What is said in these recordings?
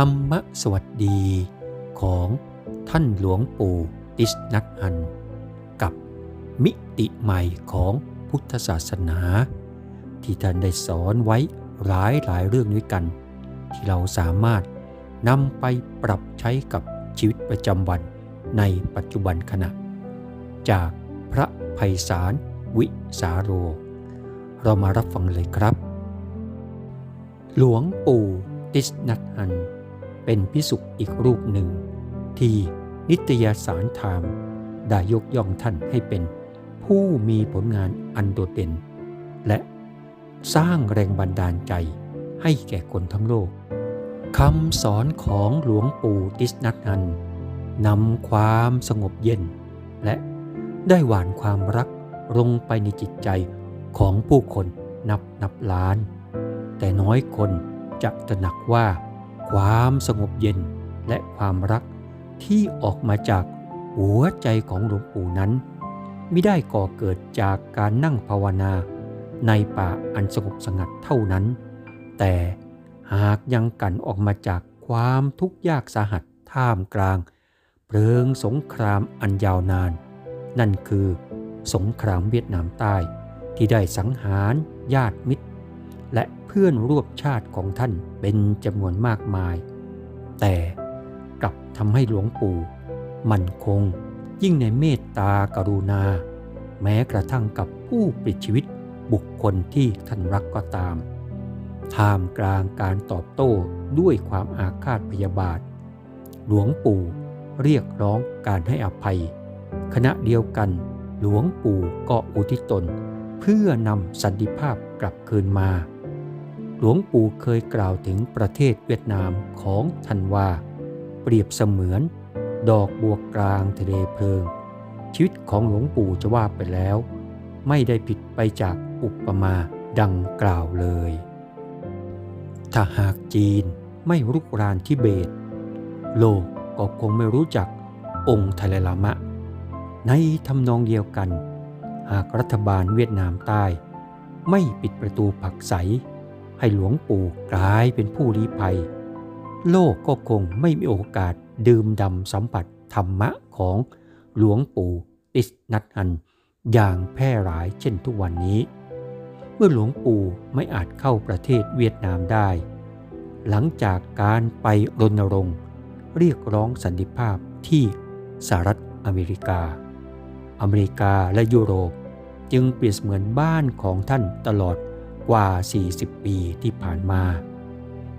ธรรมสวัสดีของท่านหลวงปู่ติสนัทอัน กับมิติใหม่ของพุทธศาสนา ที่ท่านได้สอนไว้หลายหลายเรื่องด้วยกัน ที่เราสามารถนำไปปรับใช้กับชีวิตประจำวันในปัจจุบันขณะ จากพระไพศาลวิสาโร เรามารับฟังเลยครับ หลวงปู่ติสนัทอัน เป็นพิสุกอีกรูปหนึ่ง ที่นิตยสารไทม์ได้ยกย่องท่านให้เป็น ผู้มีผลงานอันโดดเด่น และสร้างแรงบันดาลใจให้แก่คนทั้งโลกคำสอนของหลวงปู่ติสนัทอันนำความสงบเย็น และได้หวานความรักลงไปในจิตใจของผู้คนนับนับล้าน แต่น้อยคนจะตระหนักว่า ความสงบเย็นและความรักที่ออกมาจากหัวใจของหลวงปู่นั้นไม่ได้ก่อเกิดจากการนั่งภาวนาในป่าอันสงบสงัดเท่านั้น แต่หากยังกันออกมาจากความทุกข์ยากสาหัสท่ามกลาง เพลิงสงครามอันยาวนาน นั่นคือสงครามเวียดนามใต้ที่ได้สังหารญาติมิตร และเพื่อนร่วมชาติของท่านเป็นจำนวนมากมาย แต่กลับทำให้หลวงปู่ มั่นคง ยิ่งในเมตตากรุณา แม้กระทั่งกับผู้ปลิดชีวิตบุคคลที่ท่านรักก็ตามท่ามกลางการตอบโต้ด้วยความอาฆาตพยาบาท หลวงปู่เรียกร้องการให้อภัย ขณะเดียวกันหลวงปู่ก็อุทิศตน เพื่อนำสันติภาพกลับคืนมา หลวงปู่เคยกล่าวถึงประเทศเวียดนามของทันว่าเปรียบเสมือน ดอกบัวกลางทะเลเพลิง ชีวิตของหลวงปู่จะว่าไปแล้ว ไม่ได้ผิดไปจากอุปมาดังกล่าวเลย ถ้าหากจีนไม่รุกรานทิเบต โลกก็คงไม่รู้จักองค์ทะเลลามะ ในทำนองเดียวกัน หากรัฐบาลเวียดนามใต้ ไม่ปิดประตูผักใส ให้หลวงปู่กลายเป็นผู้ลี้ภัย โลกก็คงไม่มีโอกาสดื่มดำสัมผัสธรรมะของหลวงปู่ติสนัทอัน อย่างแพร่หลายเช่นทุกวันนี้ เมื่อหลวงปู่ไม่อาจเข้าประเทศเวียดนามได้ หลังจากการไปรณรงค์เรียกร้องสันติภาพที่สหรัฐอเมริกา อเมริกาและยุโรปจึงเปรียบเสมือนบ้านของท่านตลอด กว่า 40 ปีที่ผ่านมา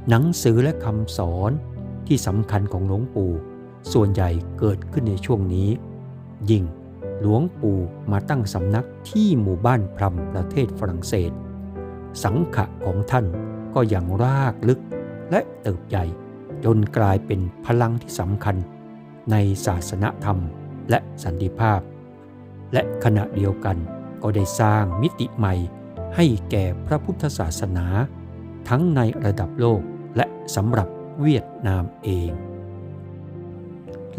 หนังสือและคำสอนที่สำคัญของหลวงปู่ ส่วนใหญ่เกิดขึ้นในช่วงนี้ ยิ่งหลวงปู่มาตั้งสำนักที่หมู่บ้านพรมประเทศฝรั่งเศส สังขะของท่านก็อย่างรากลึกและเติบใหญ่ จนกลายเป็นพลังที่สำคัญ ในศาสนธรรมและสันติภาพ และขณะเดียวกันก็ได้สร้างมิติใหม่ ให้แก่พระพุทธศาสนา ทั้งในระดับโลกและสำหรับเวียดนามเอง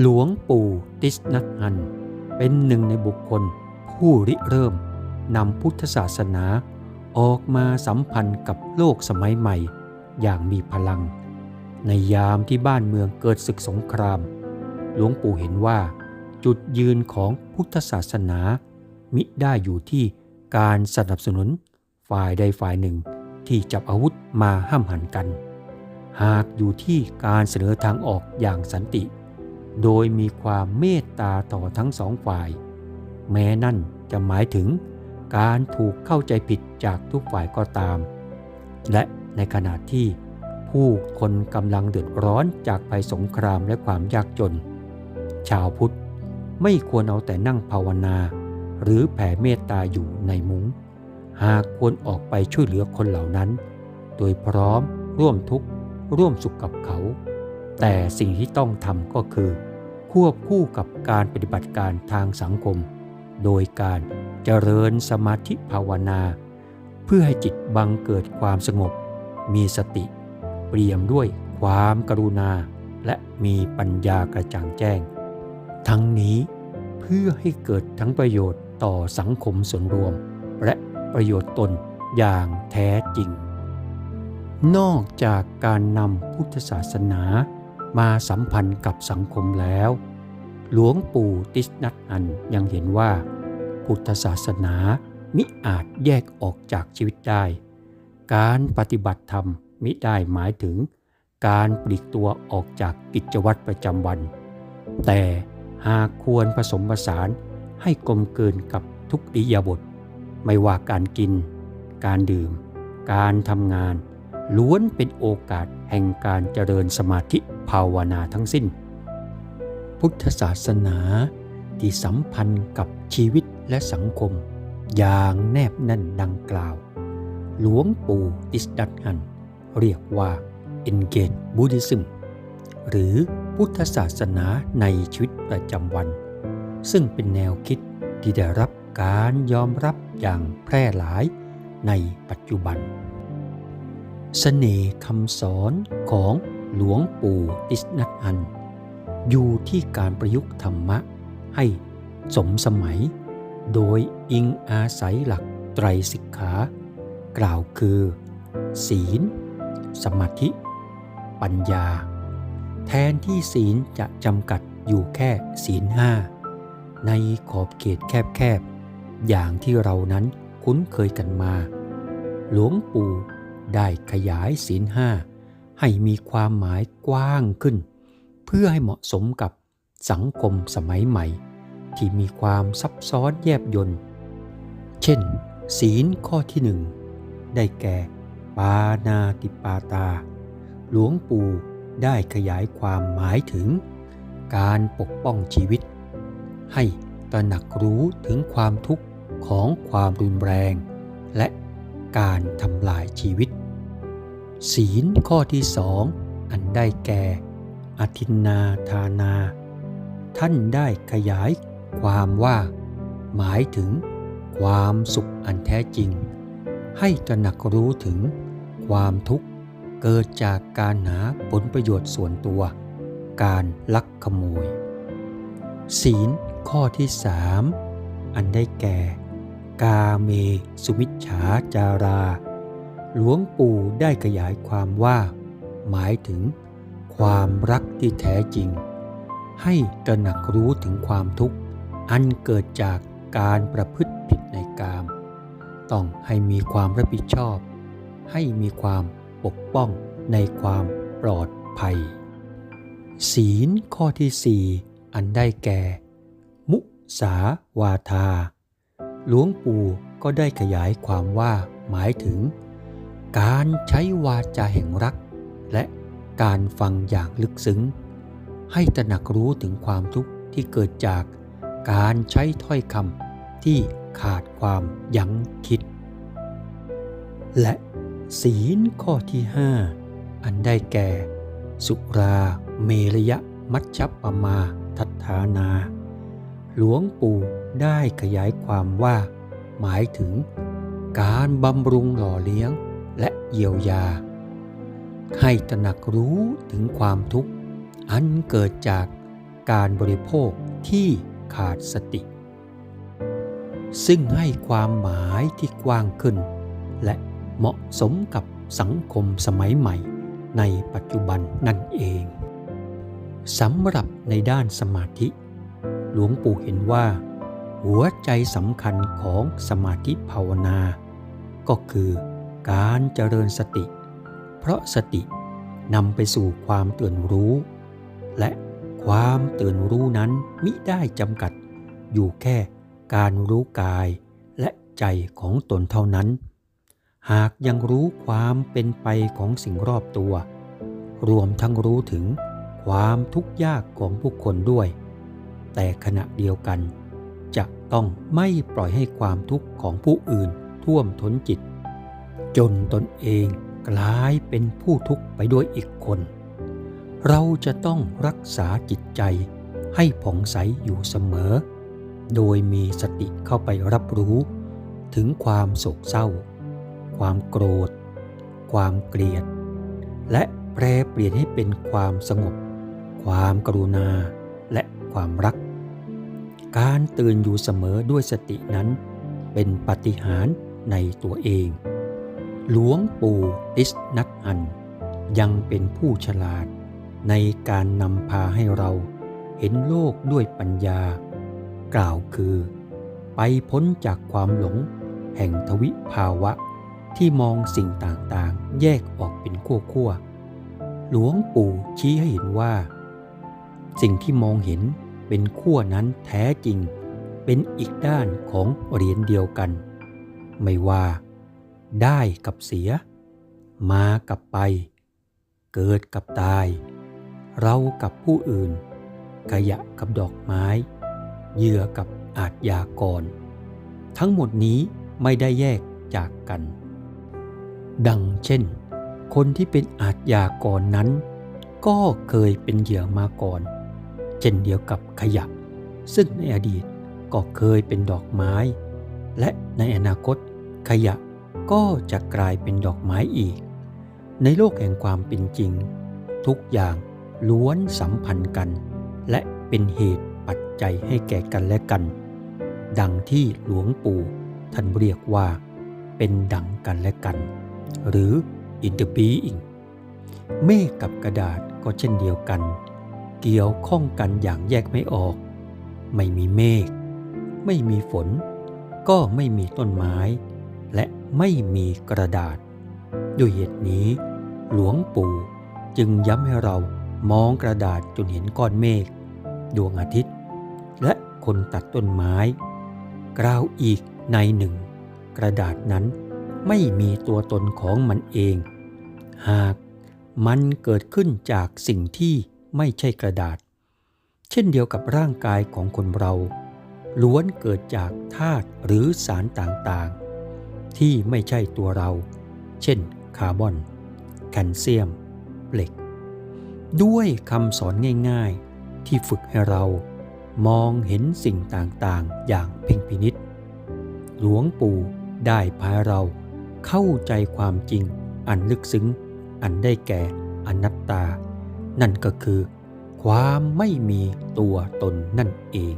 หลวงปู่ติสนัทฮันเป็นหนึ่งในบุคคลผู้ริเริ่มนำพุทธศาสนาออกมาสัมพันธ์กับโลกสมัยใหม่อย่างมีพลัง ในยามที่บ้านเมืองเกิดศึกสงคราม หลวงปู่เห็นว่า จุดยืนของพุทธศาสนามิได้อยู่ที่การสนับสนุน ฝ่ายใดฝ่ายหนึ่งที่จับอาวุธมาห้ามหันกัน หากอยู่ที่การเสนอทางออกอย่างสันติ โดยมีความเมตตาต่อทั้งสองฝ่าย แม้นั่นจะหมายถึงการถูกเข้าใจผิดจากทุกฝ่ายก็ตาม และในขณะที่ผู้คนกำลังเดือดร้อนจากภัยสงครามและความยากจน ชาวพุทธไม่ควรเอาแต่นั่งภาวนา หรือแผ่เมตตาอยู่ในมุง้ง หากควรออกไปช่วยเหลือคนเหล่านั้น โดยพร้อมร่วมทุกข์ร่วมสุขกับเขา แต่สิ่งที่ต้องทำก็คือ ควบคู่กับการปฏิบัติการทางสังคม โดยการเจริญสมาธิภาวนา เพื่อให้จิตบังเกิดความสงบ มีสติ เปี่ยมด้วยความกรุณา และมีปัญญากระจ่างแจ้ง ทั้งนี้เพื่อให้เกิดทั้งประโยชน์ต่อสังคมส่วนรวม และ ประโยชน์ตนอย่างแท้จริง นอกจากการนำพุทธศาสนามาสัมพันธ์กับสังคมแล้ว หลวงปู่ติสนัตอันยังเห็นว่า พุทธศาสนามิอาจแยกออกจากชีวิตได้ การปฏิบัติธรรมมิได้หมายถึง การปลีกตัวออกจากกิจวัตรประจำวัน แต่หากควรผสมผสานให้กลมเกินกับทุกอิริยาบท ไม่ว่าการกิน การดื่ม การทำงาน ล้วนเป็นโอกาสแห่งการเจริญสมาธิภาวนาทั้งสิ้น พุทธศาสนาที่สัมพันธ์กับชีวิตและสังคม อย่างแนบแน่นดังกล่าว หลวงปู่ติสดัตฮัน เรียกว่า Engage Buddhism หรือพุทธศาสนาในชีวิตประจำวัน ซึ่งเป็นแนวคิดที่ได้รับ การยอมรับอย่างแพร่หลายในปัจจุบัน เสน่ห์คำสอนของหลวงปู่ติสนัตอัน อยู่ที่การประยุกต์ธรรมะให้สมสมัย โดยอิงอาศัยหลักไตรสิกขา กล่าวคือ ศีล สมาธิ ปัญญา แทนที่ศีลจะจำกัดอยู่แค่ศีลห้าในขอบเขตแคบๆ อย่างที่เรานั้นคุ้นเคยกันมา หลวงปู่ได้ขยายศีลห้าให้มีความหมายกว้างขึ้น เพื่อให้เหมาะสมกับสังคมสมัยใหม่ ที่มีความซับซ้อนแยบยนต์เช่น ศีลข้อที่หนึ่งได้แก่ปานาติปาตา หลวงปู่ได้ขยายความหมายถึง การปกป้องชีวิต ให้ตระหนักรู้ถึงความทุกข์ ของความรุนแรง และการทำลายชีวิต ศีลข้อที่สองอันได้แก่อธินนาทานา ท่านได้ขยายความว่า หมายถึงความสุขอันแท้จริง ให้ตระหนักรู้ถึงความทุกข์เกิดจากการหาผลประโยชน์ส่วนตัว การลักขโมย ศีลข้อที่สามอันได้แก่ กาเมสุมิชฉาจารา หลวงปู่ได้ขยายความว่า หมายถึง ความรักที่แท้จริง ให้ตระหนักรู้ถึงความทุกข์ อันเกิดจากการประพฤติผิดในกาม ต้องให้มีความรับผิดชอบ ให้มีความปกป้องในความปลอดภัย ศีลข้อที่สี่อันได้แก่ มุสาวาทา หลวงปู่ก็ได้ขยายความว่าหมายถึง การใช้วาจาแห่งรัก และการฟังอย่างลึกซึ้ง ให้ตระหนักรู้ถึงความทุกข์ที่เกิดจากการใช้ถ้อยคำที่ขาดความยั้งคิด และศีลข้อที่ห้าอันได้แก่ สุราเมรยะมัชฌปมาทัฏฐานา หลวงปู่ได้ขยายความว่า หมายถึง การบำรุงหล่อเลี้ยงและเยียวยา ให้ตระหนักรู้ถึงความทุกข์ อันเกิดจากการบริโภคที่ขาดสติ ซึ่งให้ความหมายที่กว้างขึ้น และเหมาะสมกับสังคมสมัยใหม่ในปัจจุบันนั่นเองสำหรับในด้านสมาธิ หลวงปู่เห็นว่า หัวใจสำคัญของสมาธิภาวนา ก็คือการเจริญสติ เพราะสตินำไปสู่ความตื่นรู้ และความตื่นรู้นั้นมิได้จำกัด อยู่แค่การรู้กายและใจของตนเท่านั้น หากยังรู้ความเป็นไปของสิ่งรอบตัว รวมทั้งรู้ถึงความทุกข์ยากของผู้คนด้วย แต่ขณะเดียวกัน จะต้องไม่ปล่อยให้ความทุกข์ของผู้อื่นท่วมท้นจิต จนตนเองกลายเป็นผู้ทุกข์ไปด้วยอีกคน เราจะต้องรักษาจิตใจให้ผ่องใสอยู่เสมอ โดยมีสติเข้าไปรับรู้ ถึงความโศกเศร้า ความโกรธ ความเกลียด และแปรเปลี่ยนให้เป็นความสงบ ความกรุณาและความรัก การตื่นอยู่เสมอด้วยสตินั้นเป็นปฏิหารในตัวเอง หลวงปู่ติสนักอัน ยังเป็นผู้ฉลาดในการนำพาให้เราเห็นโลกด้วยปัญญา กล่าวคือ ไปพ้นจากความหลงแห่งทวิภาวะที่มองสิ่งต่างๆ แยกออกเป็นขั้วๆหลวงปู่ชี้ให้เห็นว่า สิ่งที่มองเห็น เป็นขั้วนั้นแท้จริง เป็นอีกด้านของเหรียญเดียวกัน ไม่ว่า ได้กับเสีย มากับไป เกิดกับตาย เรากับผู้อื่น ขยะกับดอกไม้ เหยื่อกับอาจยากร ทั้งหมดนี้ไม่ได้แยกจากกัน ดังเช่น คนที่เป็นอาจยากรนั้น ก็เคยเป็นเหยื่อมาก่อน เช่นเดียวกับขยะ ซึ่งในอดีตก็เคยเป็นดอกไม้ และในอนาคตขยะก็จะกลายเป็นดอกไม้อีก ในโลกแห่งความเป็นจริง ทุกอย่างล้วนสัมพันธ์กัน และเป็นเหตุปัจจัยให้แก่กันและกัน ดังที่หลวงปู่ท่านเรียกว่า เป็นดังกันและกัน หรือ in the being เมฆกับกระดาษก็เช่นเดียวกัน เกี่ยวข้องกันอย่างแยกไม่ออก ไม่มีเมฆ ไม่มีฝน ก็ไม่มีต้นไม้ และไม่มีกระดาษ ด้วยเหตุนี้ หลวงปู่จึงย้ำให้เรามองกระดาษจนเห็นก้อนเมฆ ดวงอาทิตย์ และคนตัดต้นไม้ กล่าวอีกในหนึ่ง กระดาษนั้นไม่มีตัวตนของมันเอง หากมันเกิดขึ้นจากสิ่งที่ ไม่ใช่กระดาษ เช่นเดียวกับร่างกายของคนเรา ล้วนเกิดจากธาตุหรือสารต่างๆ ที่ไม่ใช่ตัวเรา เช่น คาร์บอน แคลเซียม เหล็ก ด้วยคำสอนง่ายๆ ที่ฝึกให้เรามองเห็นสิ่งต่างๆ อย่างเพ่งพินิษหลวงปู่ได้พาเราเข้าใจความจริงอันลึกซึ้ง อันได้แก่อนัตตา นั่นก็คือ ความไม่มีตัวตนนั่นเอง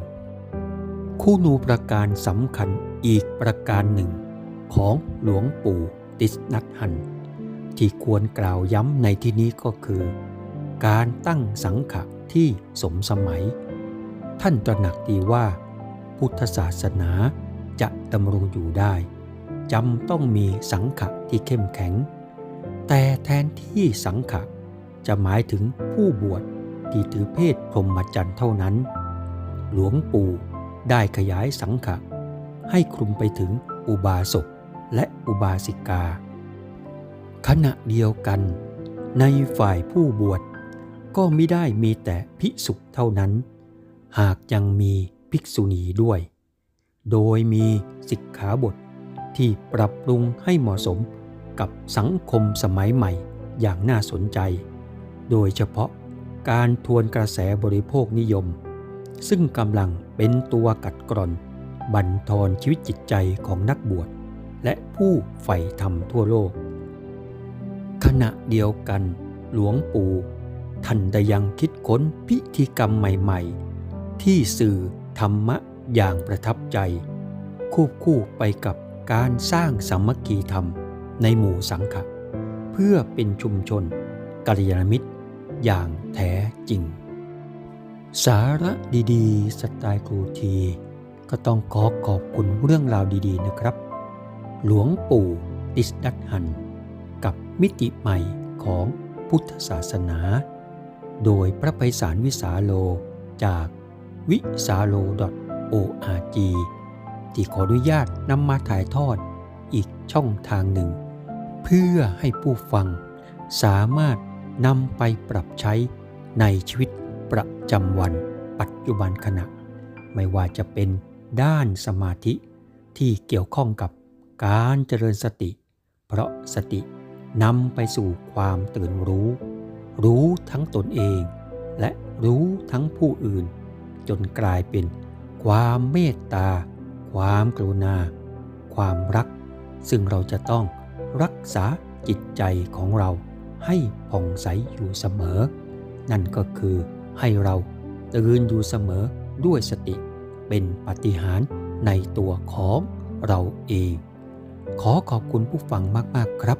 คู่นูประการสำคัญอีกประการหนึ่ง ของหลวงปู่ติสนัทหัน ที่ควรกล่าวย้ำในที่นี้ก็คือ การตั้งสังขะที่สมสมัย ท่านตระหนักดีว่า พุทธศาสนาจะดำรงอยู่ได้จำต้องมีสังขะที่เข้มแข็ง แต่แทนที่สังขะ จะหมายถึงผู้บวชที่ถือเพศพรหมจรรย์เท่านั้น หลวงปู่ได้ขยายสังขะให้คลุมไปถึงอุบาสกและอุบาสิกา ขณะเดียวกัน ในฝ่ายผู้บวชก็ไม่ได้มีแต่ภิกษุเท่านั้น หากยังมีภิกษุณีด้วย โดยมีสิกขาบทที่ปรับปรุงให้เหมาะสมกับสังคมสมัยใหม่อย่างน่าสนใจ โดยเฉพาะการทวนกระแสบริโภคนิยม ซึ่งกำลังเป็นตัวกัดกร่อน บั่นทอนชีวิตจิตใจของนักบวช และผู้ใฝ่ธรรมทั่วโลก ขณะเดียวกัน หลวงปู่ท่านได้ยังคิดค้นพิธีกรรมใหม่ๆ ที่สื่อธรรมะอย่างประทับใจ ควบคู่ไปกับการสร้างสามัคคีธรรมในหมู่สังฆะเพื่อเป็นชุมชนกัลยาณมิตร อย่างแท้จริง สาระดีๆ สไตล์ครูที ก็ต้องขอขอบคุณเรื่องราวดีๆนะครับ หลวงปู่ติสดัตหัน กับมิติใหม่ของพุทธศาสนา โดยพระไพศาลวิสาโลจากวิสาโล .org ที่ขออนุญาตนำมาถ่ายทอดอีกช่องทางหนึ่ง เพื่อให้ผู้ฟังสามารถ นำไปปรับใช้ในชีวิตประจำวันปัจจุบันขณะ ไม่ว่าจะเป็นด้านสมาธิที่เกี่ยวข้องกับการเจริญสติ เพราะสตินำไปสู่ความตื่นรู้ รู้ทั้งตนเอง และรู้ทั้งผู้อื่น จนกลายเป็นความเมตตา ความกรุณา ความรัก ซึ่งเราจะต้องรักษาจิตใจของเรา ให้ผ่องใสอยู่เสมอ นั่นก็คือให้เราตื่นอยู่เสมอด้วยสติเป็นปฏิหารในตัวของเราเอง ขอขอบคุณผู้ฟังมาก ๆ ครับ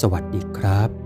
สวัสดีครับ